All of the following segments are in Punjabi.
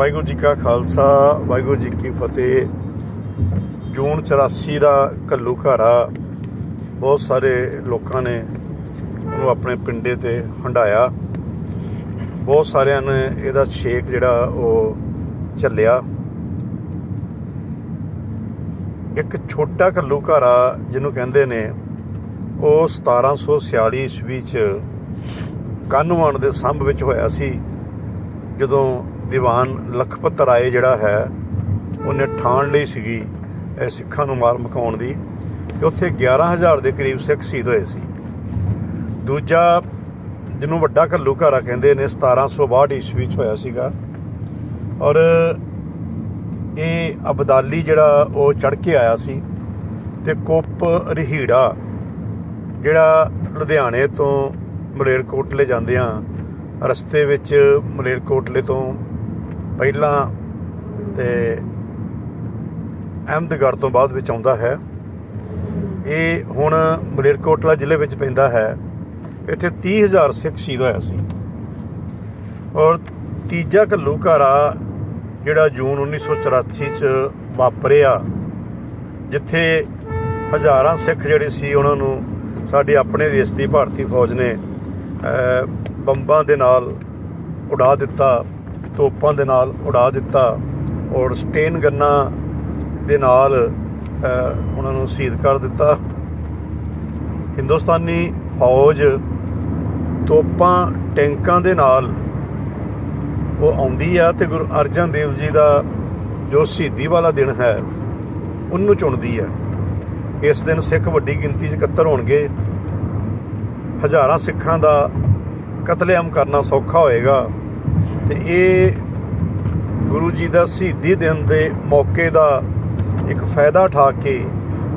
ਵਾਹਿਗੁਰੂ ਜੀ ਕਾ ਖਾਲਸਾ, ਵਾਹਿਗੁਰੂ ਜੀ ਕੀ ਫਤਿਹ। ਜੂਨ 84 ਦਾ ਕੱਲੂ ਘਾਰਾ ਬਹੁਤ ਸਾਰੇ ਲੋਕਾਂ ਨੇ ਉਹਨੂੰ ਆਪਣੇ ਪਿੰਡੇ ਤੇ ਹੰਡਾਇਆ ਬਹੁਤ ਸਾਰਿਆਂ ਨੇ ਇਹਦਾ ਛੇਕ ਜਿਹੜਾ ਉਹ ਝੱਲਿਆ। ਇੱਕ ਛੋਟਾ ਕੱਲੂ ਘਾਰਾ ਜਿਹਨੂੰ ਕਹਿੰਦੇ ਨੇ, ਉਹ 1746 ਈਸਵੀ ਚ ਕਾਨੂੰਵਾਨ ਦੇ ਸੰਭ ਵਿੱਚ ਹੋਇਆ ਸੀ, ਜਦੋਂ ਦੀਵਾਨ ਲਖਪਤ ਰਾਏ ਜਿਹੜਾ ਹੈ, ਉਹਨੇ ਠਾਣ ਲਈ ਸੀਗੀ ਇਹ ਸਿੱਖਾਂ ਨੂੰ ਮਾਰ ਮਕਾਉਣ ਦੀ ਤੇ ਉੱਥੇ 11000 ਦੇ ਕਰੀਬ ਸਿੱਖ ਸ਼ਹੀਦ ਹੋਏ ਸੀ। ਦੂਜਾ ਜਿਹਨੂੰ ਵੱਡਾ ਘੱਲੂ ਘਾਰਾ ਕਹਿੰਦੇ ਨੇ 1762 ਈਸਵੀ ਚ ਹੋਇਆ ਸੀਗਾ। ਔਰ ਇਹ ਅਬਦਾਲੀ ਜਿਹੜਾ ਉਹ ਚੜ ਕੇ ਆਇਆ ਸੀ ਤੇ ਕੁੱਪ ਰਹੀੜਾ ਜਿਹੜਾ ਲੁਧਿਆਣੇ ਤੋਂ ਮਲੇਰਕੋਟਲੇ ਜਾਂਦਿਆਂ ਰਸਤੇ ਵਿੱਚ ਮਲੇਰਕੋਟਲੇ ਤੋਂ ਪਹਿਲਾਂ ਤੇ ਅਹਿਮਦਗੜ੍ਹ ਤੋਂ ਬਾਅਦ ਵਿੱਚ ਆਉਂਦਾ ਹੈ। ਇਹ ਹੁਣ ਮਲੇਰਕੋਟਲਾ ਜ਼ਿਲ੍ਹੇ ਵਿੱਚ ਪੈਂਦਾ ਹੈ। ਇੱਥੇ 30000 ਸਿੱਖ ਸ਼ਹੀਦ ਹੋਇਆ ਸੀ। ਔਰ ਤੀਜਾ ਘੱਲੂਘਾਰਾ ਜਿਹੜਾ ਜੂਨ 1984 ਚ ਵਾਪਰਿਆ, ਜਿੱਥੇ ਹਜ਼ਾਰਾਂ ਸਿੱਖ ਜਿਹੜੇ ਸੀ, ਉਹਨਾਂ ਨੂੰ ਸਾਡੇ ਆਪਣੇ ਦੇਸ਼ ਦੀ ਭਾਰਤੀ ਫੌਜ ਨੇ ਬੰਬਾਂ ਦੇ ਨਾਲ ਉਡਾ ਦਿੱਤਾ। ਤੋਪਾਂ ਦੇ ਨਾਲ ਉਡਾ ਦਿੱਤਾ ਔਰ ਸਟੇਨ ਗੰਨਾਂ ਦੇ ਨਾਲ ਉਹਨਾਂ ਨੂੰ ਸ਼ਹੀਦ ਕਰ ਦਿੱਤਾ। ਹਿੰਦੁਸਤਾਨੀ ਫੌਜ ਤੋਪਾਂ ਟੈਂਕਾਂ ਦੇ ਨਾਲ ਉਹ ਆਉਂਦੀ ਆ ਤੇ ਗੁਰੂ ਅਰਜਨ ਦੇਵ ਜੀ ਦਾ ਜੋ ਸ਼ਹੀਦੀ ਵਾਲਾ ਦਿਨ ਹੈ, ਉਹਨੂੰ ਚੁਣਦੀ ਹੈ ਇਸ ਦਿਨ ਸਿੱਖ ਵੱਡੀ ਗਿਣਤੀ 'ਚ ਇਕੱਤਰ ਹੋਣਗੇ। ਹਜ਼ਾਰਾਂ ਸਿੱਖਾਂ ਦਾ ਕਤਲੇਆਮ ਕਰਨਾ ਸੌਖਾ ਹੋਏਗਾ। ਤੇ ਇਹ ਗੁਰੂ ਜੀ ਦਾ ਸ਼ਹੀਦੀ ਦਿਨ ਦੇ ਮੌਕੇ ਦਾ ਇੱਕ ਫਾਇਦਾ ਉਠਾ ਕੇ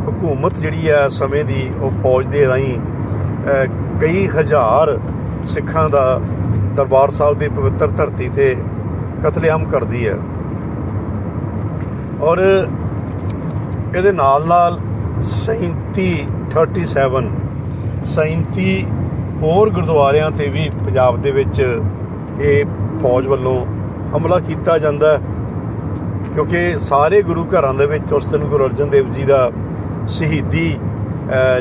ਹਕੂਮਤ ਜਿਹੜੀ ਹੈ ਸਮੇਂ ਦੀ ਉਹ ਫੌਜ ਦੇ ਰਾਹੀਂ ਕਈ ਹਜ਼ਾਰ ਸਿੱਖਾਂ ਦਾ ਦਰਬਾਰ ਸਾਹਿਬ ਦੀ ਪਵਿੱਤਰ ਧਰਤੀ ਤੇ ਕਤਲੇਆਮ ਕਰਦੀ ਹੈ। ਔਰ ਇਹਦੇ ਨਾਲ ਨਾਲ 37 37 37 ਹੋਰ ਗੁਰਦੁਆਰਿਆਂ ਤੇ ਵੀ ਪੰਜਾਬ ਦੇ ਵਿੱਚ ਇਹ ਫੌਜ ਵੱਲੋਂ ਹਮਲਾ ਕੀਤਾ ਜਾਂਦਾ ਕਿਉਂਕਿ ਸਾਰੇ ਗੁਰੂ ਘਰਾਂ ਦੇ ਵਿੱਚ ਉਸ ਦਿਨ ਗੁਰੂ ਅਰਜਨ ਦੇਵ ਜੀ ਦਾ ਸ਼ਹੀਦੀ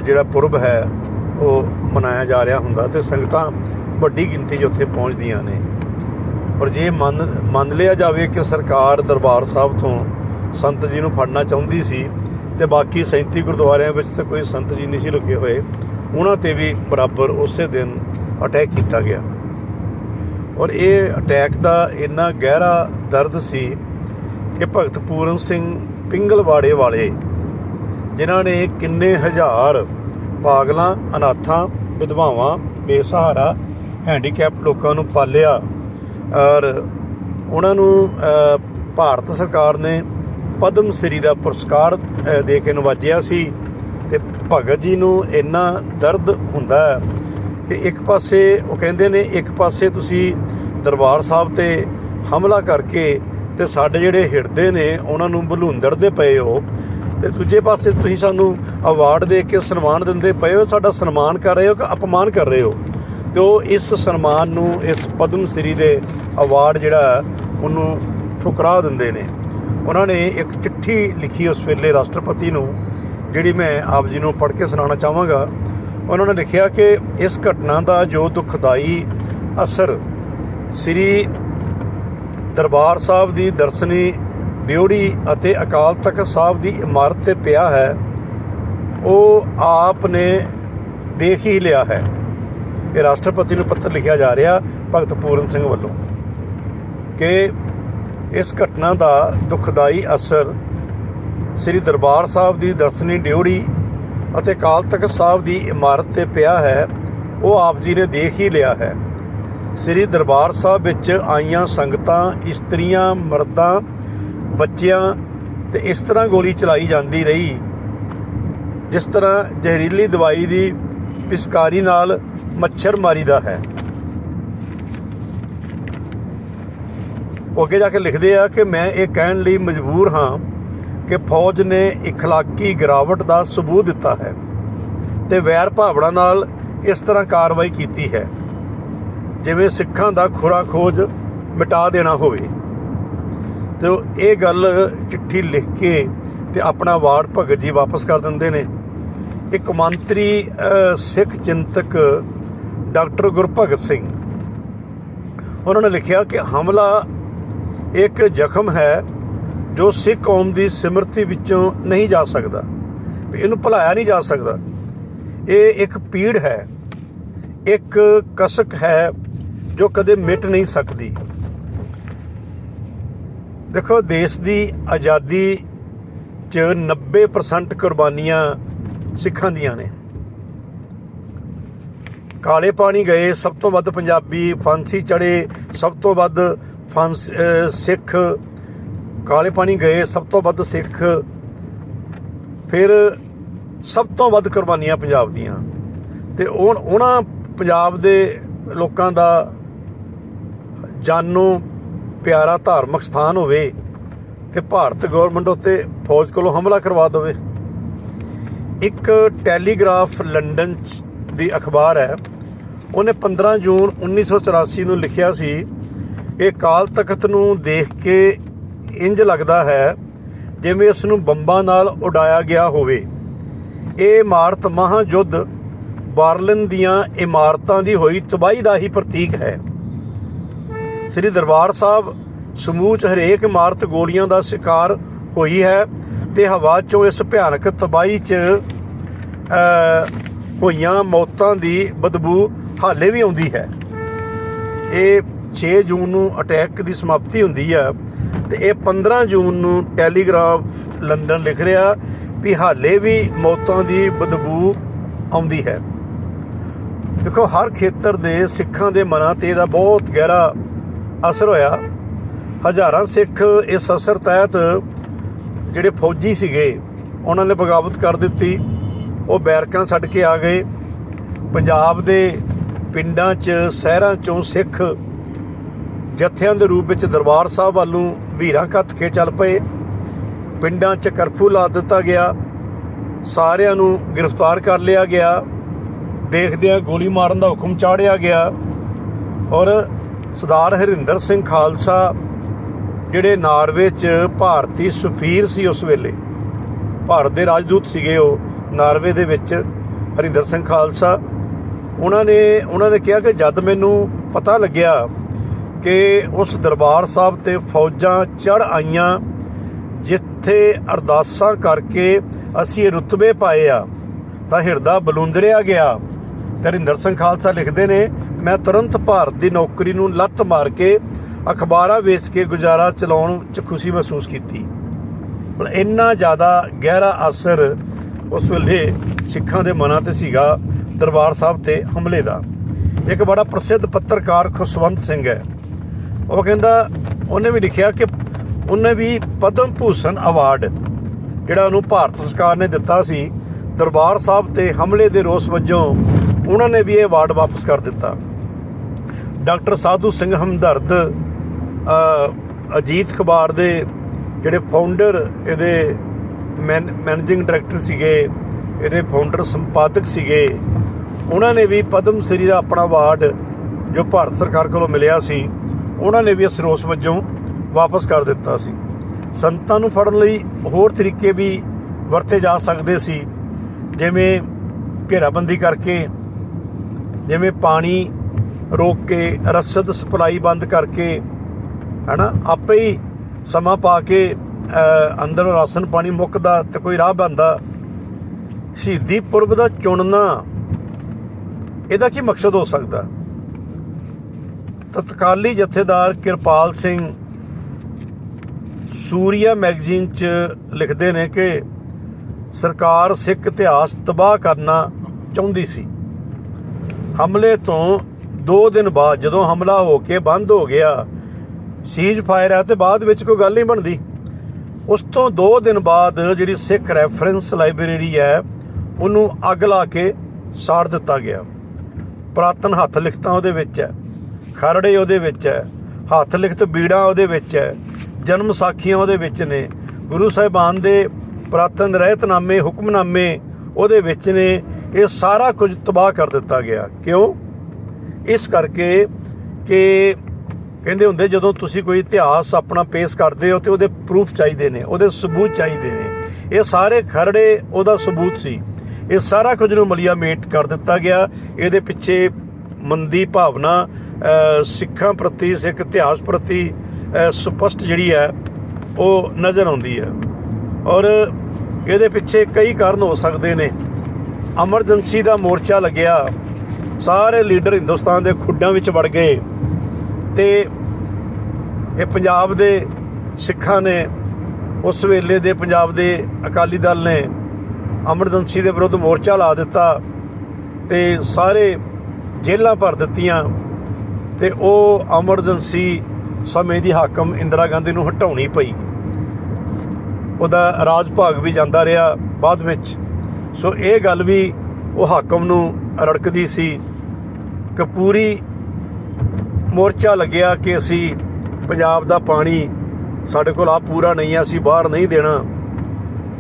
ਜਿਹੜਾ ਪੁਰਬ ਹੈ, ਉਹ ਮਨਾਇਆ ਜਾ ਰਿਹਾ ਹੁੰਦਾ ਤੇ ਸੰਗਤਾਂ ਵੱਡੀ ਗਿਣਤੀ 'ਚ ਉੱਥੇ ਪਹੁੰਚਦੀਆਂ ਨੇ। ਪਰ ਜੇ ਮੰਨ ਮੰਨ ਲਿਆ ਜਾਵੇ ਕਿ ਸਰਕਾਰ ਦਰਬਾਰ ਸਾਹਿਬ ਤੋਂ ਸੰਤ ਜੀ ਨੂੰ ਫੜਨਾ ਚਾਹੁੰਦੀ ਸੀ ਤੇ ਬਾਕੀ 37 ਗੁਰਦੁਆਰਿਆਂ ਵਿੱਚ ਤਾਂ ਕੋਈ ਸੰਤ ਜੀ ਨਹੀਂ ਸੀ ਲੁਕੇ ਹੋਏ, ਉਹਨਾਂ ਤੇ ਵੀ ਬਰਾਬਰ ਉਸੇ ਦਿਨ ਅਟੈਕ ਕੀਤਾ ਗਿਆ। ਔਰ ਇਹ ਅਟੈਕ ਦਾ ਇੰਨਾ ਗਹਿਰਾ ਦਰਦ ਸੀ ਕਿ ਭਗਤ ਪੂਰਨ ਸਿੰਘ ਪਿੰਗਲਵਾੜੇ ਵਾਲੇ, ਜਿਨ੍ਹਾਂ ਨੇ ਕਿੰਨੇ ਹਜ਼ਾਰ ਪਾਗਲਾਂ, ਅਨਾਥਾਂ, ਵਿਧਵਾਵਾਂ, ਬੇਸਹਾਰਾ ਹੈਂਡੀਕੈਪ ਲੋਕਾਂ ਨੂੰ ਪਾਲਿਆ। ਔਰ ਉਹਨਾਂ ਨੂੰ ਭਾਰਤ ਸਰਕਾਰ ਨੇ ਪਦਮ ਸ੍ਰੀ ਦਾ ਪੁਰਸਕਾਰ ਦੇ ਕੇ ਨਵਾਜਿਆ ਸੀ। ਤੇ ਭਗਤ ਜੀ ਨੂੰ ਇੰਨਾ ਦਰਦ ਹੁੰਦਾ ਹੈ ਕਿ ਇੱਕ ਪਾਸੇ ਉਹ ਕਹਿੰਦੇ ਨੇ, ਇੱਕ ਪਾਸੇ ਤੁਸੀਂ ਦਰਬਾਰ ਸਾਹਿਬ ਤੇ ਹਮਲਾ ਕਰਕੇ ਤੇ ਸਾਡੇ ਜਿਹੜੇ ਹਿਰਦੇ ਨੇ, ਉਹਨਾਂ ਨੂੰ ਬਲੂੰਦੜਦੇ ਪਏ ਹੋ। ਤੇ ਦੂਜੇ ਪਾਸੇ ਤੁਸੀਂ ਸਾਨੂੰ ਅਵਾਰਡ ਦੇ ਕੇ ਸਨਮਾਨ ਦਿੰਦੇ ਪਏ ਹੋ। ਸਾਡਾ ਸਨਮਾਨ ਕਰ ਰਹੇ ਹੋ ਕਿ ਅਪਮਾਨ ਕਰ ਰਹੇ ਹੋ? ਤੇ ਉਹ ਇਸ ਸਨਮਾਨ ਨੂੰ, ਇਸ ਪਦਮ ਸ੍ਰੀ ਦੇ ਅਵਾਰਡ ਜਿਹੜਾ ਉਹਨੂੰ ਠੁਕਰਾ ਦਿੰਦੇ ਨੇ। ਉਹਨਾਂ ਨੇ ਇੱਕ ਚਿੱਠੀ ਲਿਖੀ ਉਸ ਵੇਲੇ ਰਾਸ਼ਟਰਪਤੀ ਨੂੰ, ਜਿਹੜੀ ਮੈਂ ਆਪ ਜੀ ਨੂੰ ਪੜ੍ਹ ਕੇ ਸੁਣਾਉਣਾ ਚਾਹਾਂਗਾ। ਉਹਨਾਂ ਨੇ ਲਿਖਿਆ ਕਿ ਇਸ ਘਟਨਾ ਦਾ ਜੋ ਦੁਖਦਾਈ ਅਸਰ ਸ੍ਰੀ ਦਰਬਾਰ ਸਾਹਿਬ ਦੀ ਦਰਸ਼ਨੀ ਡਿਉੜੀ ਅਤੇ ਅਕਾਲ ਤਖਤ ਸਾਹਿਬ ਦੀ ਇਮਾਰਤ ਤੇ ਪਿਆ ਹੈ, ਉਹ ਆਪ ਨੇ ਦੇਖ ਹੀ ਲਿਆ ਹੈ। ਇਹ ਰਾਸ਼ਟਰਪਤੀ ਨੂੰ ਪੱਤਰ ਲਿਖਿਆ ਜਾ ਰਿਹਾ ਭਗਤ ਪੂਰਨ ਸਿੰਘ ਵੱਲੋਂ ਕਿ ਇਸ ਘਟਨਾ ਦਾ ਦੁਖਦਾਈ ਅਸਰ ਸ੍ਰੀ ਦਰਬਾਰ ਸਾਹਿਬ ਦੀ ਦਰਸ਼ਨੀ ਡਿਉੜੀ ਅਤੇ ਅਕਾਲ ਤਖਤ ਸਾਹਿਬ ਦੀ ਇਮਾਰਤ ਤੇ ਪਿਆ ਹੈ, ਉਹ ਆਪ ਜੀ ਨੇ ਦੇਖ ਹੀ ਲਿਆ ਹੈ। ਸ੍ਰੀ ਦਰਬਾਰ ਸਾਹਿਬ ਵਿੱਚ ਆਈਆਂ ਸੰਗਤਾਂ, ਇਸਤਰੀਆਂ, ਮਰਦਾਂ, ਬੱਚਿਆਂ ਤੇ ਇਸ ਤਰ੍ਹਾਂ ਗੋਲੀ ਚਲਾਈ ਜਾਂਦੀ ਰਹੀ, ਜਿਸ ਤਰ੍ਹਾਂ ਜ਼ਹਿਰੀਲੀ ਦਵਾਈ ਦੀ ਪਿਸਕਾਰੀ ਨਾਲ ਮੱਛਰ ਮਾਰੀਦਾ ਹੈ। ਅੱਗੇ ਜਾ ਕੇ ਲਿਖਦੇ ਆ ਕਿ ਮੈਂ ਇਹ ਕਹਿਣ ਲਈ ਮਜਬੂਰ ਹਾਂ ਕਿ ਫੌਜ ਨੇ اخلاقی ਗਿਰਾਵਟ ਦਾ ਸਬੂਤ ਦਿੱਤਾ ਹੈ ਤੇ ਵੈਰ ਭਾਵਨਾ ਨਾਲ ਇਸ ਤਰ੍ਹਾਂ ਕਾਰਵਾਈ ਕੀਤੀ ਹੈ ਜਿਵੇਂ ਸਿੱਖਾਂ ਦਾ ਖੁਰਾ ਖੋਜ ਮਿਟਾ ਦੇਣਾ ਹੋਵੇ ਤੇ ਉਹ ਇਹ ਗੱਲ ਚਿੱਠੀ ਲਿਖ ਕੇ ਤੇ ਆਪਣਾ ਵਾਰਡ ਭਗਤ ਜੀ ਵਾਪਸ ਕਰ ਦਿੰਦੇ ਨੇ ਇੱਕ ਮੰਤਰੀ ਅਹ, ਸਿੱਖ ਚਿੰਤਕ ਡਾਕਟਰ ਗੁਰਭਗਤ ਸਿੰਘ ਉਹਨਾਂ ਨੇ ਲਿਖਿਆ ਕਿ ਹਮਲਾ ਇੱਕ ਜ਼ਖਮ ਹੈ ਜੋ ਸਿੱਖ ਕੌਮ ਦੀ ਸਿਮਰਤੀ ਵਿੱਚੋਂ ਨਹੀਂ ਜਾ ਸਕਦਾ ਇਹਨੂੰ ਭੁਲਾਇਆ ਨਹੀਂ ਜਾ ਸਕਦਾ। ਇਹ ਇੱਕ ਪੀੜ ਹੈ, ਇੱਕ ਕਸਕ ਹੈ ਜੋ ਕਦੇ ਮਿਟ ਨਹੀਂ ਸਕਦੀ। ਦੇਖੋ, ਦੇਸ਼ ਦੀ ਆਜ਼ਾਦੀ ਚ 90% ਕੁਰਬਾਨੀਆਂ ਸਿੱਖਾਂ ਦੀਆਂ ਨੇ। ਕਾਲੇ ਪਾਣੀ ਗਏ, ਸਭ ਤੋਂ ਵੱਧ ਪੰਜਾਬੀ ਫਾਂਸੀ ਚੜੇ ਸਭ ਤੋਂ ਵੱਧ ਫਾਂਸ ਸਿੱਖ ਕਾਲੇ ਪਾਣੀ ਗਏ, ਸਭ ਤੋਂ ਵੱਧ ਸਿੱਖ, ਫਿਰ ਸਭ ਤੋਂ ਵੱਧ ਕੁਰਬਾਨੀਆਂ ਪੰਜਾਬ ਦੀਆਂ। ਤੇ ਉਹਨਾਂ ਪੰਜਾਬ ਦੇ ਲੋਕਾਂ ਦਾ ਜਾਨੋਂ ਪਿਆਰਾ ਧਾਰਮਿਕ ਸਥਾਨ ਹੋਵੇ ਤੇ ਭਾਰਤ ਗਵਰਨਮੈਂਟ ਉੱਤੇ ਫੌਜ ਕੋਲੋਂ ਹਮਲਾ ਕਰਵਾ ਦੇਵੇ। ਇੱਕ ਟੈਲੀਗ੍ਰਾਫ ਲੰਡਨ 'ਚ ਦੀ ਅਖਬਾਰ ਹੈ। ਉਹਨੇ 15 ਜੂਨ 1984 ਨੂੰ ਲਿਖਿਆ ਸੀ, ਇਹ ਕਾਲ ਤਖਤ ਨੂੰ ਦੇਖ ਕੇ ਇੰਜ ਲੱਗਦਾ ਹੈ ਜਿਵੇਂ ਇਸ ਨੂੰ ਬੰਬਾਂ ਨਾਲ ਉਡਾਇਆ ਗਿਆ ਹੋਵੇ। ਇਹ ਇਮਾਰਤ ਮਹਾਯੁੱਧ ਬਾਰਲਿਨ ਦੀਆਂ ਇਮਾਰਤਾਂ ਦੀ ਹੋਈ ਤਬਾਹੀ ਦਾ ਹੀ ਪ੍ਰਤੀਕ ਹੈ। ਸ੍ਰੀ ਦਰਬਾਰ ਸਾਹਿਬ ਸਮੂਹ ਚ ਹਰੇਕ ਇਮਾਰਤ ਗੋਲੀਆਂ ਦਾ ਸ਼ਿਕਾਰ ਹੋਈ ਹੈ ਤੇ ਹਵਾ ਚੋਂ ਇਸ ਭਿਆਨਕ ਤਬਾਹੀ ਚ ਹੋਈਆਂ ਮੌਤਾਂ ਦੀ ਬਦਬੂ ਹਾਲੇ ਵੀ ਆਉਂਦੀ ਹੈ। ਇਹ 6 ਜੂਨ ਨੂੰ ਅਟੈਕ ਦੀ ਸਮਾਪਤੀ ਹੁੰਦੀ ਹੈ। ਤੇ ਇਹ 15 ਜੂਨ ਨੂੰ ਟੈਲੀਗ੍ਰਾਫ ਲੰਡਨ ਲਿਖ ਰਿਹਾ ਵੀ ਹਾਲੇ ਵੀ ਮੌਤਾਂ ਦੀ ਬਦਬੂ ਆਉਂਦੀ ਹੈ। ਦੇਖੋ, ਹਰ ਖੇਤਰ ਦੇ ਸਿੱਖਾਂ ਦੇ ਮਨਾਂ ਤੇ ਇਹਦਾ ਬਹੁਤ ਗਹਿਰਾ ਅਸਰ ਹੋਇਆ। ਹਜ਼ਾਰਾਂ ਸਿੱਖ ਇਸ ਅਸਰ ਤਹਿਤ ਜਿਹੜੇ ਫੌਜੀ ਸੀਗੇ, ਉਹਨਾਂ ਨੇ ਬਗਾਵਤ ਕਰ ਦਿੱਤੀ। ਉਹ ਬੈਰਕਾਂ ਛੱਡ ਕੇ ਆ ਗਏ। ਪੰਜਾਬ ਦੇ ਪਿੰਡਾਂ 'ਚ, ਸ਼ਹਿਰਾਂ 'ਚੋਂ ਸਿੱਖ ਜਥਿਆਂ ਦੇ ਰੂਪ ਵਿੱਚ ਦਰਬਾਰ ਸਾਹਿਬ ਵੱਲੋਂ ਵੀਰਾਂ ਕੱਤ ਕੇ ਚੱਲ ਪਏ। ਪਿੰਡਾਂ 'ਚ ਕਰਫਿਊ ਲਾ ਦਿੱਤਾ ਗਿਆ। ਸਾਰਿਆਂ ਨੂੰ ਗ੍ਰਿਫਤਾਰ ਕਰ ਲਿਆ ਗਿਆ। ਦੇਖਦਿਆਂ ਗੋਲੀ ਮਾਰਨ ਦਾ ਹੁਕਮ ਚਾੜਿਆ ਗਿਆ। ਔਰ ਸਰਦਾਰ ਹਰਿੰਦਰ ਸਿੰਘ ਖਾਲਸਾ, ਜਿਹੜੇ ਨਾਰਵੇ 'ਚ ਭਾਰਤੀ ਸਫੀਰ ਸੀ ਉਸ ਵੇਲੇ, ਭਾਰਤ ਦੇ ਰਾਜਦੂਤ ਸੀਗੇ ਉਹ, ਨਾਰਵੇ ਦੇ ਵਿੱਚ ਹਰਿੰਦਰ ਸਿੰਘ ਖਾਲਸਾ, ਉਹਨਾਂ ਨੇ ਉਹਨਾਂ ਨੇ ਕਿਹਾ ਕਿ ਜਦ ਮੈਨੂੰ ਪਤਾ ਲੱਗਿਆ ਕਿ ਉਸ ਦਰਬਾਰ ਸਾਹਿਬ ਤੇ ਫੌਜਾਂ ਚੜ ਆਈਆਂ, ਜਿੱਥੇ ਅਰਦਾਸਾਂ ਕਰਕੇ ਅਸੀਂ ਇਹ ਰੁਤਬੇ ਪਾਏ ਆ। ਤਾਂ ਹਿਰਦਾ ਬਲੁੰਦਰਿਆ ਗਿਆ। ਤੇ ਸਿੰਘ ਖਾਲਸਾ ਲਿਖਦੇ ਨੇ, ਮੈਂ ਤੁਰੰਤ ਭਾਰਤ ਦੀ ਨੌਕਰੀ ਨੂੰ ਲੱਤ ਮਾਰ ਕੇ ਅਖਬਾਰਾਂ ਵੇਚ ਕੇ ਗੁਜ਼ਾਰਾ ਚਲਾਉਣ 'ਚ ਖੁਸ਼ੀ ਮਹਿਸੂਸ ਕੀਤੀ। ਪਰ ਇੰਨਾ ਜ਼ਿਆਦਾ ਗਹਿਰਾ ਅਸਰ ਉਸ ਵੇਲੇ ਸਿੱਖਾਂ ਦੇ ਮਨਾਂ ਤੇ ਸੀਗਾ, ਦਰਬਾਰ ਸਾਹਿਬ ਤੇ ਹਮਲੇ ਦਾ। ਇੱਕ ਬੜਾ ਪ੍ਰਸਿੱਧ ਪੱਤਰਕਾਰ ਖੁਸ਼ਵੰਤ ਸਿੰਘ ਹੈ। ਉਹ ਕਹਿੰਦਾ, ਉਹਨੇ ਵੀ ਲਿਖਿਆ ਕਿ ਉਹਨੇ ਵੀ ਪਦਮ ਭੂਸ਼ਣ ਅਵਾਰਡ ਜਿਹੜਾ ਉਹਨੂੰ ਭਾਰਤ ਸਰਕਾਰ ਨੇ ਦਿੱਤਾ ਸੀ, ਦਰਬਾਰ ਸਾਹਿਬ ਤੇ ਹਮਲੇ ਦੇ ਰੋਸ ਵਜੋਂ ਉਹਨਾਂ ਨੇ ਵੀ ਇਹ ਅਵਾਰਡ ਵਾਪਸ ਕਰ ਦਿੱਤਾ। ਡਾਕਟਰ ਸਾਧੂ ਸਿੰਘ ਹਮਦਰਦ ਅਜੀਤ ਅਖਬਾਰ ਦੇ ਜਿਹੜੇ ਫਾਊਂਡਰ ਇਹਦੇ ਮੈਨੇਜਿੰਗ ਡਾਇਰੈਕਟਰ ਸੀਗੇ, ਇਹਦੇ ਫਾਊਂਡਰ ਸੰਪਾਦਕ ਸੀਗੇ, ਉਹਨਾਂ ਨੇ ਵੀ ਪਦਮ ਸ੍ਰੀ ਦਾ ਆਪਣਾ ਅਵਾਰਡ ਜੋ ਭਾਰਤ ਸਰਕਾਰ ਕੋਲੋਂ ਮਿਲਿਆ ਸੀ ਉਹਨਾਂ ਨੇ ਵੀ ਇਸ ਰੋਸ ਵਜੋਂ ਵਾਪਸ ਕਰ ਦਿੱਤਾ ਸੀ। ਸੰਤਾਂ ਨੂੰ ਫੜਨ ਲਈ ਹੋਰ ਤਰੀਕੇ ਵੀ ਵਰਤੇ ਜਾ ਸਕਦੇ ਸੀ। ਜਿਵੇਂ ਘੇਰਾਬੰਦੀ ਕਰਕੇ, ਜਿਵੇਂ ਪਾਣੀ ਰੋਕ ਕੇ, ਰਸਦ ਸਪਲਾਈ ਬੰਦ ਕਰਕੇ, ਹਨਾ, ਆਪੇ ਹੀ ਸਮਾਂ ਪਾ ਕੇ ਅੰਦਰ ਰਾਸ਼ਨ ਪਾਣੀ ਮੁੱਕਦਾ ਤੇ ਕੋਈ ਰਾਹ ਬੰਦਾ ਸ਼ਹੀਦੀ ਪੁਰਬ ਦਾ ਚੁਣਨਾ ਇਹਦਾ ਕੀ ਮਕਸਦ ਹੋ ਸਕਦਾ? ਤਤਕਾਲੀ ਜਥੇਦਾਰ ਕਿਰਪਾਲ ਸਿੰਘ ਸੂਰੀਆ ਮੈਗਜ਼ੀਨ 'ਚ ਲਿਖਦੇ ਨੇ ਕਿ ਸਰਕਾਰ ਸਿੱਖ ਇਤਿਹਾਸ ਤਬਾਹ ਕਰਨਾ ਚਾਹੁੰਦੀ ਸੀ। ਹਮਲੇ ਤੋਂ 2 ਦਿਨ ਬਾਅਦ ਜਦੋਂ ਹਮਲਾ ਹੋ ਕੇ ਬੰਦ ਹੋ ਗਿਆ ਸੀਜ਼ ਫਾਇਰ ਹੈ ਤੇ ਬਾਅਦ ਵਿੱਚ ਕੋਈ ਗੱਲ ਨਹੀਂ ਬਣਦੀ। ਉਸ ਤੋਂ 2 ਦਿਨ ਬਾਅਦ ਜਿਹੜੀ ਸਿੱਖ ਰੈਫਰੈਂਸ ਲਾਇਬ੍ਰੇਰੀ ਹੈ, ਉਹਨੂੰ ਅੱਗ ਲਾ ਕੇ ਸਾੜ ਦਿੱਤਾ ਗਿਆ। ਪ੍ਰਾਤਨ ਹੱਥ ਲਿਖਤਾਂ ਉਹਦੇ ਵਿੱਚ ਹੈ। ਖਰੜੇ ਉਹਦੇ ਵਿੱਚ ਹੈ, ਹੱਥ ਲਿਖਤ ਬੀੜਾਂ ਉਹਦੇ ਵਿੱਚ ਹੈ, ਜਨਮ ਸਾਖੀਆਂ ਉਹਦੇ ਵਿੱਚ ਨੇ। ਗੁਰੂ ਸਾਹਿਬਾਨ ਦੇ ਪ੍ਰਾਤਨ ਰਹਿਤਨਾਮੇ, ਹੁਕਮਨਾਮੇ ਉਹਦੇ ਵਿੱਚ ਨੇ। ਇਹ ਸਾਰਾ ਕੁਝ ਤਬਾਹ ਕਰ ਦਿੱਤਾ ਗਿਆ। ਕਿਉਂ? ਇਸ ਕਰਕੇ ਕਿ ਕਹਿੰਦੇ ਹੁੰਦੇ, ਜਦੋਂ ਤੁਸੀਂ ਕੋਈ ਇਤਿਹਾਸ ਆਪਣਾ ਪੇਸ਼ ਕਰਦੇ ਹੋ ਤੇ ਉਹਦੇ ਪ੍ਰੂਫ ਚਾਹੀਦੇ ਨੇ, ਉਹਦੇ ਸਬੂਤ ਚਾਹੀਦੇ ਨੇ। ਇਹ ਸਾਰੇ ਖਰੜੇ ਉਹਦਾ ਸਬੂਤ ਸੀ। ਇਹ ਸਾਰਾ ਕੁਝ ਨੂੰ ਮਲੀਆ ਮੇਟ ਕਰ ਦਿੱਤਾ ਗਿਆ। ਇਹਦੇ ਪਿੱਛੇ ਮੰਦੀ ਭਾਵਨਾ ਸਿੱਖਾਂ ਪ੍ਰਤੀ ਸਿੱਖ ਇਤਿਹਾਸ ਪ੍ਰਤੀ ਅਹ, ਸਪਸ਼ਟ ਜਿਹੜੀ ਹੈ ਉਹ ਨਜ਼ਰ ਆਉਂਦੀ ਹੈ। ਔਰ ਇਹਦੇ ਪਿੱਛੇ ਕਈ ਕਾਰਨ ਹੋ ਸਕਦੇ ਨੇ। ਐਮਰਜੈਂਸੀ ਦਾ ਮੋਰਚਾ ਲੱਗਿਆ। ਸਾਰੇ ਲੀਡਰ ਹਿੰਦੁਸਤਾਨ ਦੇ ਖੁੱਡਾਂ ਵਿੱਚ ਵੜ ਗਏ। ਤੇ ਇਹ ਪੰਜਾਬ ਦੇ ਸਿੱਖਾਂ ਨੇ ਉਸ ਵੇਲੇ ਦੇ ਪੰਜਾਬ ਦੇ ਅਕਾਲੀ ਦਲ ਨੇ ਐਮਰਜੈਂਸੀ ਦੇ ਵਿਰੁੱਧ ਮੋਰਚਾ ਲਾ ਦਿੱਤਾ ਤੇ ਸਾਰੇ ਜੇਲ੍ਹਾਂ ਭਰ ਦਿੱਤੀਆਂ। ਤੇ ਉਹ ਐਮਰਜੈਂਸੀ ਸਮੇਂ ਦੀ ਹਾਕਮ ਇੰਦਰਾ ਗਾਂਧੀ ਨੂੰ ਹਟਾਉਣੀ ਪਈ। ਉਹਦਾ ਰਾਜ ਭਾਗ ਵੀ ਜਾਂਦਾ ਰਿਹਾ ਬਾਅਦ ਵਿੱਚ। ਸੋ ਇਹ ਗੱਲ ਵੀ ਉਹ ਹਾਕਮ ਨੂੰ ਰੜਕਦੀ ਸੀ। ਕਿ ਪੂਰੀ ਮੋਰਚਾ ਲੱਗਿਆ ਕਿ ਅਸੀਂ ਪੰਜਾਬ ਦਾ ਪਾਣੀ ਸਾਡੇ ਕੋਲ ਆ ਪੂਰਾ ਨਹੀਂ ਹੈ ਅਸੀਂ ਬਾਹਰ ਨਹੀਂ ਦੇਣਾ।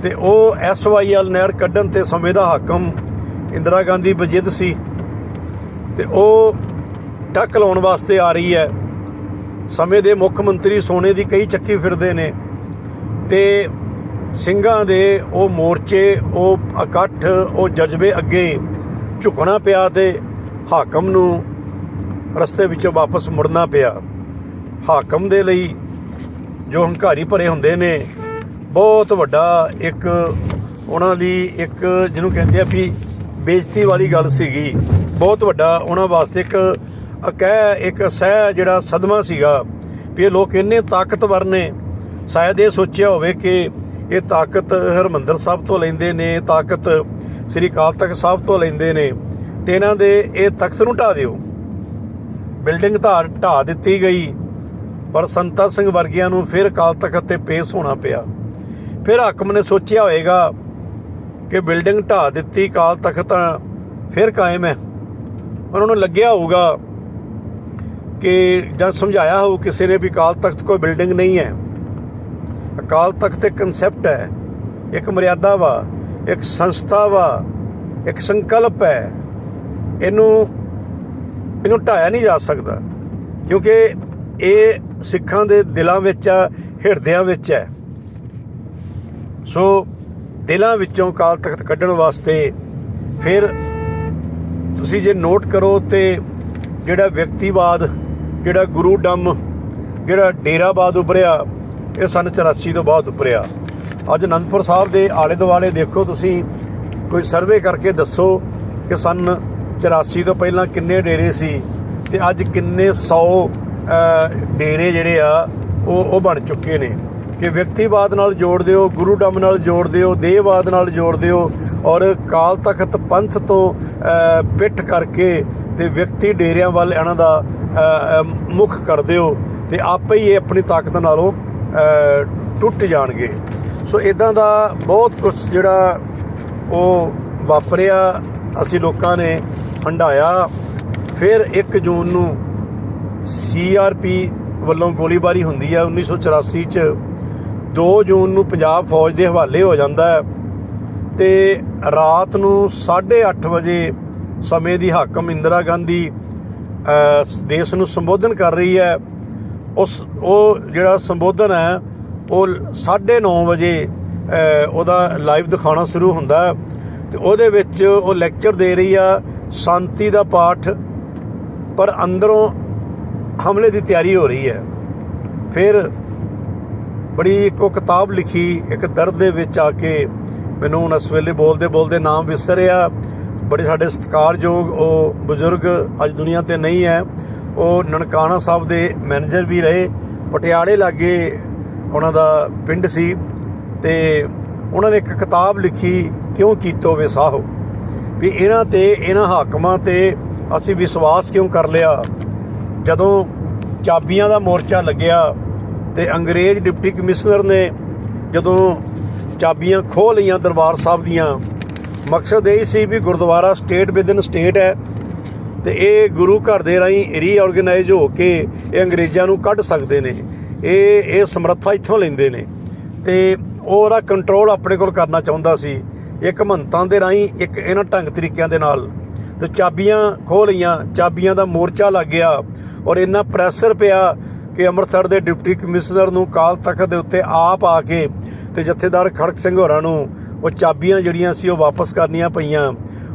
ਤੇ ਉਹ ਐਸਵਾਈਐਲ ਨਹਿਰ ਕੱਢਣ ਤੇ ਸਮੇਂ ਦਾ ਹਾਕਮ ਇੰਦਰਾ ਗਾਂਧੀ ਬਜਿੱਦ ਸੀ। ਤੇ ਉਹ ਟੱਕ ਲਾਉਣ ਵਾਸਤੇ ਆ ਰਹੀ ਹੈ। ਸਮੇਂ ਦੇ ਮੁੱਖ ਮੰਤਰੀ ਸੋਨੇ ਦੀ ਕਈ ਚੱਕੀ ਫਿਰਦੇ ਨੇ ਤੇ ਸਿੰਘਾਂ ਦੇ ਉਹ ਮੋਰਚੇ, ਉਹ ਇਕੱਠ, ਉਹ ਜਜ਼ਬੇ ਅੱਗੇ ਝੁਕਣਾ ਪਿਆ ਤੇ ਹਾਕਮ ਨੂੰ ਰਸਤੇ ਵਿੱਚੋਂ ਵਾਪਸ ਮੁੜਨਾ ਪਿਆ। ਹਾਕਮ ਦੇ ਲਈ ਜੋ ਹੰਕਾਰੀ ਭਰੇ ਹੁੰਦੇ ਨੇ, ਬਹੁਤ ਵੱਡਾ ਇੱਕ ਉਹਨਾਂ ਲਈ ਇੱਕ ਜਿਹਨੂੰ ਕਹਿੰਦੇ ਆ ਵੀ ਬੇਇੱਜ਼ਤੀ ਵਾਲੀ ਗੱਲ ਸੀਗੀ। ਬਹੁਤ ਵੱਡਾ ਉਹਨਾਂ ਵਾਸਤੇ ਇੱਕ ਅਕਹਿ ਇੱਕ ਸਹਿ ਜਿਹੜਾ ਸਦਮਾ ਸੀਗਾ ਵੀ ਇਹ ਲੋਕ ਇੰਨੇ ਤਾਕਤਵਰ ਨੇ। ਸ਼ਾਇਦ ਇਹ ਸੋਚਿਆ ਹੋਵੇ ਕਿ ਇਹ ਤਾਕਤ ਹਰਮੰਦਰ ਸਾਹਿਬ ਤੋਂ ਲੈਂਦੇ ਨੇ ਤਾਕਤ ਸ੍ਰੀ ਅਕਾਲ ਤਖਤ ਸਾਹਿਬ ਤੋਂ ਲੈਂਦੇ ਨੇ, ਤੇ ਇਹਨਾਂ ਦੇ ਇਹ ਤਖਤ ਨੂੰ ਢਾ ਦਿਓ। ਬਿਲਡਿੰਗ ਤਾਂ ਢਾ ਦਿੱਤੀ ਗਈ, ਪਰ ਸੰਤਾ ਸਿੰਘ ਵਰਗਿਆਂ ਨੂੰ ਫਿਰ ਅਕਾਲ ਤਖਤ ਤੇ ਪੇਸ਼ ਹੋਣਾ ਪਿਆ। ਫਿਰ ਹਾਕਮ ਨੇ ਸੋਚਿਆ ਹੋਵੇਗਾ ਕਿ ਬਿਲਡਿੰਗ ਢਾ ਦਿੱਤੀ ਕਾਲ ਤਖਤ ਤਾਂ ਫਿਰ ਕਾਇਮ ਹੈ। ਉਹਨਾਂ ਨੂੰ ਲੱਗਿਆ ਹੋਊਗਾ ਕਿ ਜਦ ਸਮਝਾਇਆ ਹੋ ਕਿਸੇ ਨੇ ਵੀ ਅਕਾਲ ਤਖਤ ਕੋਈ ਬਿਲਡਿੰਗ ਨਹੀਂ ਹੈ। ਅਕਾਲ ਤਖਤ ਇੱਕ ਕਨਸੈਪਟ ਹੈ, ਇੱਕ ਮਰਿਆਦਾ ਵਾ, ਇੱਕ ਸੰਸਥਾ ਵਾ, ਇੱਕ ਸੰਕਲਪ ਹੈ। ਇਹਨੂੰ ਇਹਨੂੰ ਢਾਇਆ ਨਹੀਂ ਜਾ ਸਕਦਾ, ਕਿਉਂਕਿ ਇਹ ਸਿੱਖਾਂ ਦੇ ਦਿਲਾਂ ਵਿੱਚ ਆ, ਹਿਰਦਿਆਂ ਵਿੱਚ ਹੈ। ਸੋ ਦਿਲਾਂ ਵਿੱਚੋਂ ਅਕਾਲ ਤਖਤ ਕੱਢਣ ਵਾਸਤੇ ਫਿਰ ਤੁਸੀਂ ਜੇ ਨੋਟ ਕਰੋ ਤੇ ਜਿਹੜਾ ਵਿਅਕਤੀਵਾਦ ਜਿਹੜਾ ਗੁਰੂ ਡੰਮ, ਜਿਹੜਾ ਡੇਰਾਬਾਦ ਉਭਰਿਆ, ਇਹ ਸਨ 84 ਤੋਂ ਬਾਅਦ ਉਭਰਿਆ। ਅੱਜ ਅਨੰਦਪੁਰ ਸਾਹਿਬ ਦੇ ਆਲੇ ਦੁਆਲੇ ਦੇਖੋ ਤੁਸੀਂ, ਕੋਈ ਸਰਵੇ ਕਰਕੇ ਦੱਸੋ ਕਿ ਸਨ 84 ਤੋਂ ਪਹਿਲਾਂ ਕਿੰਨੇ ਡੇਰੇ ਸੀ ਤੇ ਅੱਜ ਕਿੰਨੇ 100 ਡੇਰੇ ਜਿਹੜੇ ਆ, ਉਹ ਉਹ ਬਣ ਚੁੱਕੇ ਨੇ। ਕਿ ਵਿਅਕਤੀਵਾਦ ਨਾਲ ਜੋੜ ਦਿਓ, ਗੁਰੂ ਡੰਮ ਨਾਲ ਜੋੜ ਦਿਓ, ਦੇਹਵਾਦ ਨਾਲ ਜੋੜ ਦਿਓ ਔਰ ਕਾਲ ਤਖਤ ਪੰਥ ਤੋਂ ਪਿੱਠ ਕਰਕੇ ਤੇ ਵਿਅਕਤੀ ਡੇਰਿਆਂ ਵੱਲ ਇਹਨਾਂ ਦਾ ਮੁੱਖ ਕਰ ਦਿਓ ਤੇ ਆਪੇ ਹੀ ਇਹ ਆਪਣੀ ਤਾਕਤ ਨਾਲੋਂ ਟੁੱਟ ਜਾਣਗੇ। ਸੋ ਇਦਾਂ ਦਾ ਬਹੁਤ ਕੁਝ ਜਿਹੜਾ ਉਹ ਵਾਪਰਿਆ, ਅਸੀਂ ਲੋਕਾਂ ਨੇ ਹੰਡਾਇਆ ਫਿਰ 1 ਜੂਨ ਨੂੰ ਸੀਆਰਪੀ ਵੱਲੋਂ ਗੋਲੀਬਾਰੀ ਹੁੰਦੀ ਹੈ 1984 ਚ। 2 ਜੂਨ ਨੂੰ ਪੰਜਾਬ ਫੌਜ ਦੇ ਹਵਾਲੇ ਹੋ ਜਾਂਦਾ ਹੈ ਤੇ ਰਾਤ ਨੂੰ 8:30 ਵਜੇ ਸਮੇਂ ਦੀ ਹਾਕਮ ਇੰਦਰਾ ਗਾਂਧੀ ਦੇਸ਼ ਨੂੰ ਸੰਬੋਧਨ ਕਰ ਰਹੀ ਹੈ। ਉਸ ਉਹ ਜਿਹੜਾ ਸੰਬੋਧਨ ਹੈ, ਉਹ 9:30 ਵਜੇ ਉਹਦਾ ਲਾਈਵ ਦਿਖਾਉਣਾ ਸ਼ੁਰੂ ਹੁੰਦਾ ਹੈ। ਤੇ ਉਹਦੇ ਵਿੱਚ ਉਹ ਲੈਕਚਰ ਦੇ ਰਹੀ ਆ, ਸ਼ਾਂਤੀ ਦਾ ਪਾਠ, ਪਰ ਅੰਦਰੋਂ ਹਮਲੇ ਦੀ ਤਿਆਰੀ ਹੋ ਰਹੀ ਹੈ। ਫਿਰ ਬੜੀ ਇੱਕੋ ਕਿਤਾਬ ਲਿਖੀ, ਇੱਕ ਦਰਦ ਦੇ ਵਿੱਚ ਆ ਕੇ ਮੈਨੂੰ ਹੁਣ ਇਸ ਵੇਲੇ ਬੋਲਦੇ ਬੋਲਦੇ ਨਾਮ ਵਿਸਰਿਆ। ਬੜੇ ਸਾਡੇ ਸਤਿਕਾਰਯੋਗ ਉਹ ਬਜ਼ੁਰਗ ਅੱਜ ਦੁਨੀਆ ਤੇ ਨਹੀਂ ਹੈ। ਉਹ ਨਨਕਾਣਾ ਸਾਹਿਬ ਦੇ ਮੈਨੇਜਰ ਵੀ ਰਹੇ। ਪਟਿਆਲੇ ਲਾਗੇ ਉਹਨਾਂ ਦਾ ਪਿੰਡ ਸੀ ਤੇ ਉਹਨਾਂ ਨੇ ਇੱਕ ਕਿਤਾਬ ਲਿਖੀ, ਕਿਉਂ ਕੀਤੋ ਵੇ ਸਾਹੋ? ਵੀ ਇਹਨਾਂ ਤੇ, ਇਹਨਾਂ ਹਾਕਮਾਂ ਤੇ ਅਸੀਂ ਵਿਸ਼ਵਾਸ ਕਿਉਂ ਕਰ ਲਿਆ? ਜਦੋਂ ਚਾਬੀਆਂ ਦਾ ਮੋਰਚਾ ਲੱਗਿਆ ਤੇ ਅੰਗਰੇਜ਼ ਡਿਪਟੀ ਕਮਿਸ਼ਨਰ ਨੇ ਜਦੋਂ ਚਾਬੀਆਂ ਖੋਹ ਲਈਆਂ ਦਰਬਾਰ ਸਾਹਿਬ ਦੀਆਂ ਮਕਸਦ ਇਹ ਸੀ ਵੀ ਗੁਰਦੁਆਰਾ ਸਟੇਟ ਵਿਦਨ ਸਟੇਟ ਹੈ ਤੇ ਇਹ ਗੁਰੂ ਘਰ ਦੇ ਰਾਹੀਂ ਰੀਆਰਗੇਨਾਈਜ਼ ਹੋ ਕੇ ਇਹ ਅੰਗਰੇਜ਼ਾਂ ਨੂੰ ਕੱਢ ਸਕਦੇ ਨੇ। ਇਹ ਇਹ ਸਮਰੱਥਾ ਇੱਥੋਂ ਲੈਂਦੇ ਨੇ। ਤੇ ਉਹ ਉਹਦਾ ਕੰਟਰੋਲ ਆਪਣੇ ਕੋਲ ਕਰਨਾ ਚਾਹੁੰਦਾ ਸੀ। ਇੱਕ ਮਹੰਤਾਂ ਦੇ ਰਾਹੀਂ, ਇੱਕ ਇਹਨਾਂ ਢੰਗ ਤਰੀਕਿਆਂ ਦੇ ਨਾਲ। ਤੇ ਚਾਬੀਆਂ ਖੋਹ ਲਈਆਂ, ਚਾਬੀਆਂ ਦਾ ਮੋਰਚਾ ਲੱਗ ਗਿਆ ਔਰ ਇੰਨਾ ਪ੍ਰੈਸ਼ਰ ਪਿਆ ਕਿ ਅੰਮ੍ਰਿਤਸਰ ਦੇ ਡਿਪਟੀ ਕਮਿਸ਼ਨਰ ਨੂੰ ਕਾਲ ਤਖਤ ਦੇ ਉੱਤੇ ਆਪ ਆ ਕੇ ਤੇ ਜਥੇਦਾਰ ਖੜਕ ਸਿੰਘ ਹੋਰਾਂ ਨੂੰ ਉਹ ਚਾਬੀਆਂ ਜਿਹੜੀਆਂ ਸੀ ਉਹ ਵਾਪਸ ਕਰਨੀਆਂ ਪਈਆਂ।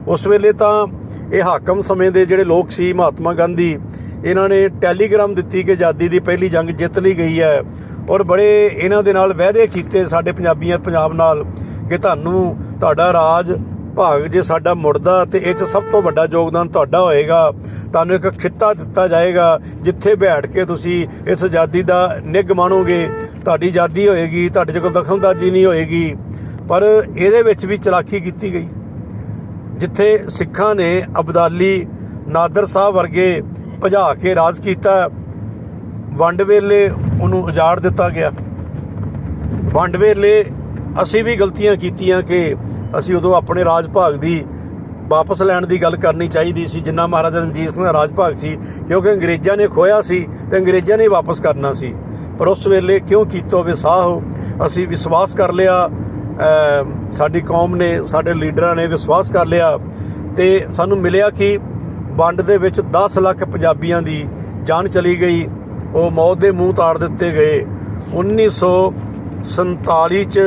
ਉਸ ਵੇਲੇ ਤਾਂ ਇਹ ਹਾਕਮ ਸਮੇਂ ਦੇ ਜਿਹੜੇ ਲੋਕ ਸੀ, ਮਹਾਤਮਾ ਗਾਂਧੀ, ਇਹਨਾਂ ਨੇ ਟੈਲੀਗ੍ਰਾਮ ਦਿੱਤੀ ਕਿ ਆਜ਼ਾਦੀ ਦੀ ਪਹਿਲੀ ਜੰਗ ਜਿੱਤ ਲਈ ਗਈ ਹੈ ਔਰ ਬੜੇ ਇਹਨਾਂ ਦੇ ਨਾਲ ਵਾਅਦੇ ਕੀਤੇ ਸਾਡੇ ਪੰਜਾਬੀਆਂ ਪੰਜਾਬ ਨਾਲ ਕਿ ਤੁਹਾਨੂੰ ਤੁਹਾਡਾ ਰਾਜ ਭਾਗ ਜੇ ਸਾਡਾ ਮੁੜਦਾ ਤੇ ਇਹ 'ਚ ਸਭ ਤੋਂ ਵੱਡਾ ਯੋਗਦਾਨ ਤੁਹਾਡਾ ਹੋਏਗਾ। ਤੁਹਾਨੂੰ ਇੱਕ ਖਿੱਤਾ ਦਿੱਤਾ ਜਾਏਗਾ ਜਿੱਥੇ ਬੈਠ ਕੇ ਤੁਸੀਂ ਇਸ ਆਜ਼ਾਦੀ ਦਾ ਨਿੱਘ ਮਾਣੋਗੇ। ਤੁਹਾਡੀ ਆਜ਼ਾਦੀ ਹੋਏਗੀ, ਤੁਹਾਡੇ 'ਚ ਕੋਈ ਦਖਲਅੰਦਾਜ਼ੀ ਨਹੀਂ ਹੋਏਗੀ। ਪਰ ਇਹਦੇ ਵਿੱਚ ਵੀ ਚਲਾਕੀ ਕੀਤੀ ਗਈ, ਜਿੱਥੇ ਸਿੱਖਾਂ ਨੇ ਅਬਦਾਲੀ ਨਾਦਰ ਸਾਹਿਬ ਵਰਗੇ ਭਜਾ ਕੇ ਰਾਜ ਕੀਤਾ। ਵੰਡ ਵੇਲੇ ਉਹਨੂੰ ਉਜਾੜ ਦਿੱਤਾ ਗਿਆ। ਵੰਡ ਵੇਲੇ ਅਸੀਂ ਵੀ ਗਲਤੀਆਂ ਕੀਤੀਆਂ ਕਿ ਅਸੀਂ ਉਦੋਂ ਆਪਣੇ ਰਾਜ ਭਾਗ ਦੀ ਵਾਪਸ ਲੈਣ ਦੀ ਗੱਲ ਕਰਨੀ ਚਾਹੀਦੀ ਸੀ, ਜਿੰਨਾ ਮਹਾਰਾਜਾ ਰਣਜੀਤ ਸਿੰਘ ਦਾ ਰਾਜ ਭਾਗ ਸੀ, ਕਿਉਂਕਿ ਅੰਗਰੇਜ਼ਾਂ ਨੇ ਖੋਇਆ ਸੀ ਤੇ ਅੰਗਰੇਜ਼ਾਂ ਨੇ ਵਾਪਸ ਕਰਨਾ ਸੀ। ਪਰ ਉਸ ਵੇਲੇ ਕਿਉਂ ਕੀਤਾ ਵਿਸਾਹ ਅਸੀਂ ਵਿਸ਼ਵਾਸ ਕਰ ਲਿਆ ਸਾਡੀ ਕੌਮ ਨੇ, ਸਾਡੇ ਲੀਡਰਾਂ ਨੇ ਵਿਸ਼ਵਾਸ ਕਰ ਲਿਆ ਤੇ ਸਾਨੂੰ ਮਿਲਿਆ ਕਿ ਵੰਡ ਦੇ ਵਿੱਚ 10 ਲੱਖ ਪੰਜਾਬੀਆਂ ਦੀ ਜਾਨ ਚਲੀ ਗਈ। ਉਹ ਮੌਤ ਦੇ ਮੂੰਹ ਤਾੜ ਦਿੱਤੇ ਗਏ। 1947 ਚ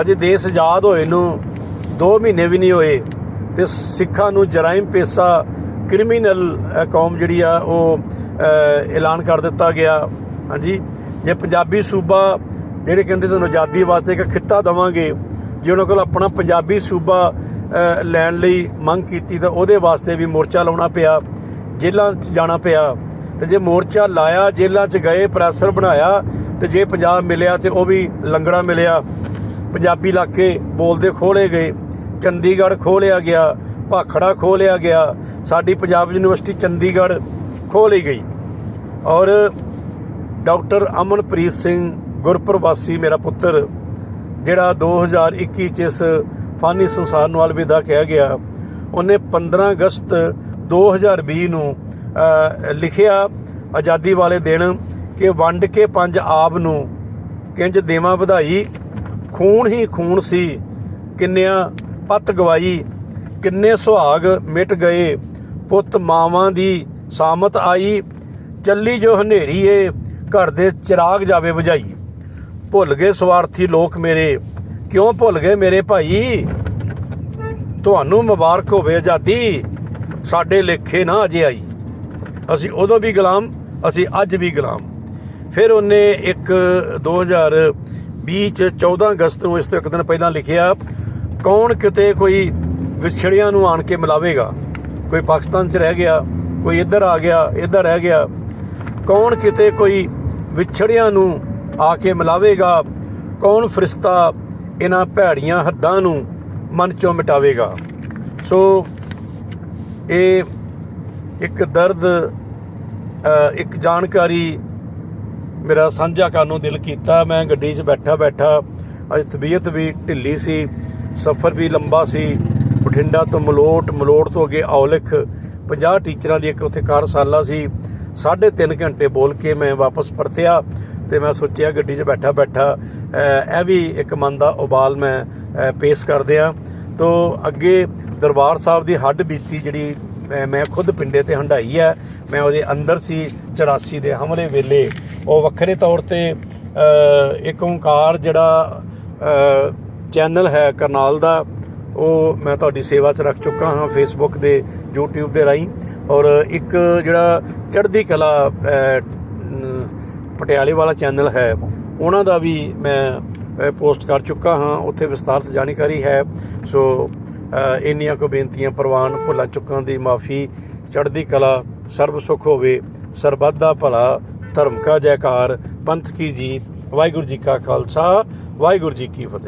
ਅਜੇ ਦੇਸ਼ ਆਜ਼ਾਦ ਹੋਏ ਨੂੰ 2 ਮਹੀਨੇ ਵੀ ਨਹੀਂ ਹੋਏ ਤੇ ਸਿੱਖਾਂ ਨੂੰ ਜਰਾਇਮ ਪੇਸ਼ਾ ਕ੍ਰਿਮੀਨਲ ਕੌਮ ਜਿਹੜੀ ਆ ਉਹ ਐਲਾਨ ਕਰ ਦਿੱਤਾ ਗਿਆ। ਹਾਂਜੀ। ਜੇ ਪੰਜਾਬੀ ਸੂਬਾ ਜਿਹੜੇ ਕਹਿੰਦੇ ਤੁਹਾਨੂੰ ਆਜ਼ਾਦੀ ਵਾਸਤੇ ਇੱਕ ਖਿੱਤਾ ਦਵਾਂਗੇ, ਜੇ ਉਹਨਾਂ ਕੋਲ ਆਪਣਾ ਪੰਜਾਬੀ ਸੂਬਾ ਲੈਣ ਲਈ ਮੰਗ ਕੀਤੀ, ਤਾਂ ਉਹਦੇ ਵਾਸਤੇ ਵੀ ਮੋਰਚਾ ਲਾਉਣਾ ਪਿਆ, ਜੇਲ੍ਹਾਂ 'ਚ ਜਾਣਾ ਪਿਆ। ਤੇ ਜੇ ਮੋਰਚਾ ਲਾਇਆ, ਜੇਲ੍ਹਾਂ 'ਚ ਗਏ, ਪ੍ਰੈਸ਼ਰ ਬਣਾਇਆ, ਤੇ ਜੇ ਪੰਜਾਬ ਮਿਲਿਆ, ਤੇ ਉਹ ਵੀ ਲੰਗੜਾ ਮਿਲਿਆ। ਪੰਜਾਬੀ ਇਲਾਕੇ ਬੋਲਦੇ ਖੋਲੇ ਗਏ, ਚੰਡੀਗੜ੍ਹ ਖੋਲਿਆ ਗਿਆ, ਭਾਖੜਾ ਖੋਲਿਆ ਗਿਆ, ਸਾਡੀ ਪੰਜਾਬ ਯੂਨੀਵਰਸਿਟੀ ਚੰਡੀਗੜ੍ਹ ਖੋਹ ਲਈ ਗਈ। ਔਰ ਡਾਕਟਰ ਅਮਨਪ੍ਰੀਤ ਸਿੰਘ ਗੁਰਪ੍ਰਵਾਸੀ ਮੇਰਾ ਪੁੱਤਰ, ਜਿਹੜਾ 2021 ਚ ਇਸ ਫਾਨੀ ਸੰਸਾਰ ਨੂੰ ਅਲਵਿਦਾ ਕਿਹਾ ਗਿਆ, ਉਹਨੇ 15 ਅਗਸਤ 2020 ਨੂੰ ਲਿਖਿਆ ਆਜ਼ਾਦੀ ਵਾਲੇ ਦਿਨ ਕਿ ਵੰਡ ਕੇ ਪੰਜ ਆਬ ਨੂੰ ਕਿੰਜ ਦੇਵਾਂ ਵਧਾਈ। ਖੂਨ ਹੀ ਖੂਨ ਸੀ, ਕਿੰਨਿਆਂ ਪੱਤ ਗਵਾਈ, ਕਿੰਨੇ ਸੁਹਾਗ ਮਿਟ ਗਏ, ਪੁੱਤ ਮਾਵਾਂ ਦੀ ਸਾਮਤ ਆਈ, ਚੱਲੀ ਜੋ ਹਨੇਰੀ ਏ, ਘਰ ਦੇ ਚਿਰਾਗ ਜਾਵੇ ਬੁਝਾਈ। ਭੁੱਲ ਗਏ ਸਵਾਰਥੀ ਲੋਕ ਮੇਰੇ। ਕਿਉਂ ਭੁੱਲ ਗਏ ਮੇਰੇ ਭਾਈ? ਤੁਹਾਨੂੰ ਮੁਬਾਰਕ ਹੋਵੇ ਆਜ਼ਾਦੀ। ਸਾਡੇ ਲੇਖੇ ਨਾ ਅਜੇ ਆਈ। ਅਸੀਂ ਉਦੋਂ ਵੀ ਗੁਲਾਮ, ਅਸੀਂ ਅੱਜ ਵੀ ਗੁਲਾਮ। ਫਿਰ ਉਹਨੇ ਇੱਕ 2020 ਚ 14 ਅਗਸਤ ਨੂੰ ਇਸ ਤੋਂ ਇੱਕ ਦਿਨ ਪਹਿਲਾਂ ਲਿਖਿਆ, ਕੌਣ ਕਿਤੇ ਕੋਈ ਵਿਛੜਿਆਂ ਨੂੰ ਆਣ ਕੇ ਮਿਲਾਵੇਗਾ? ਕੋਈ ਪਾਕਿਸਤਾਨ ਚ ਰਹਿ ਗਿਆ, ਕੋਈ ਇੱਧਰ ਆ ਗਿਆ, ਇੱਧਰ ਰਹਿ ਗਿਆ। ਕੌਣ ਕਿਤੇ ਕੋਈ ਵਿਛੜਿਆਂ ਨੂੰ ਆ ਕੇ ਮਿਲਾਵੇਗਾ। ਕੌਣ ਫਰਿਸ਼ਤਾ ਇਹਨਾਂ ਭੈੜੀਆਂ ਹੱਦਾਂ ਨੂੰ ਮਨ ਚੋਂ ਮਿਟਾਵੇਗਾ? ਸੋ ਇਹ ਇੱਕ ਦਰਦ ਇੱਕ ਜਾਣਕਾਰੀ ਮੇਰਾ ਸਾਂਝਾ ਕਰਨ ਨੂੰ ਦਿਲ ਕੀਤਾ। ਮੈਂ ਗੱਡੀ 'ਚ ਬੈਠਾ ਬੈਠਾ ਅੱਜ ਤਬੀਅਤ ਵੀ ਢਿੱਲੀ ਸੀ, ਸਫ਼ਰ ਵੀ ਲੰਬਾ ਸੀ। ਬਠਿੰਡਾ ਤੋਂ ਮਲੋਟ ਮਲੋਟ ਤੋਂ ਅੱਗੇ ਔਲਖ 50 ਟੀਚਰਾਂ ਦੀ ਇੱਕ ਉੱਥੇ ਕਾਰਸਾਲਾ ਸੀ। ਸਾਢੇ ਤਿੰਨ ਘੰਟੇ ਬੋਲ ਕੇ ਮੈਂ ਵਾਪਸ ਪਰਤਿਆ। ਤੇ ਮੈਂ ਸੋਚਿਆ ਗੱਡੀ 'ਚ ਬੈਠਾ ਬੈਠਾ ਇਹ ਵੀ ਇੱਕ ਮਨ ਦਾ ਉਬਾਲ ਮੈਂ ਪੇਸ਼ ਕਰਦੇ ਆ ਤੋ ਅੱਗੇ ਦਰਬਾਰ ਸਾਹਿਬ ਦੀ ਹੱਡ ਬੀਤੀ ਜਿਹੜੀ ਮੈਂ- ਖੁਦ ਪਿੰਡੇ ਤੇ ਹੰਡਾਈ ਹੈ, ਮੈਂ ਉਹਦੇ ਅੰਦਰ ਸੀ 84 ਦੇ ਹਮਲੇ ਵੇਲੇ। ਉਹ ਵੱਖਰੇ ਤੌਰ ਤੇ ਇੱਕ ਓੰਕਾਰ ਜਿਹੜਾ ਚੈਨਲ ਹੈ ਕਰਨਾਲ ਦਾ, ਉਹ ਮੈਂ ਤੁਹਾਡੀ ਸੇਵਾ 'ਚ ਰੱਖ ਚੁੱਕਾ ਹਾਂ ਫੇਸਬੁੱਕ ਦੇ, YouTube ਦੇ ਰਾਹੀਂ। ਔਰ ਇੱਕ ਜਿਹੜਾ ਚੜ੍ਹਦੀ ਕਲਾ ਪਟਿਆਲੇ ਵਾਲਾ ਚੈਨਲ ਹੈ। ਉਹਨਾਂ ਦਾ ਵੀ ਮੈਂ ਪੋਸਟ ਕਰ ਚੁੱਕਾ ਹਾਂ। ਉੱਥੇ ਵਿਸਤਾਰਤ ਜਾਣਕਾਰੀ ਹੈ। ਸੋ ਇੰਨੀਆਂ ਕੋ ਬੇਨਤੀਆਂ, ਪ੍ਰਵਾਨ ਭੁੱਲਾਂ ਚੁੱਕਾਂ ਦੀ ਮਾਫੀ, ਚੜ੍ਹਦੀ ਕਲਾ, ਸਰਬ ਸੁਖ ਹੋਵੇ ਸਰਬੱਤ ਦਾ ਭਲਾ, ਧਰਮ ਕਾ ਜੈਕਾਰ, ਪੰਥ ਕੀ ਜੀਤ, ਵਾਹਿਗੁਰੂ ਜੀ ਕਾ ਖਾਲਸਾ, ਵਾਹਿਗੁਰੂ ਜੀ ਕੀ ਫਤਿਹ।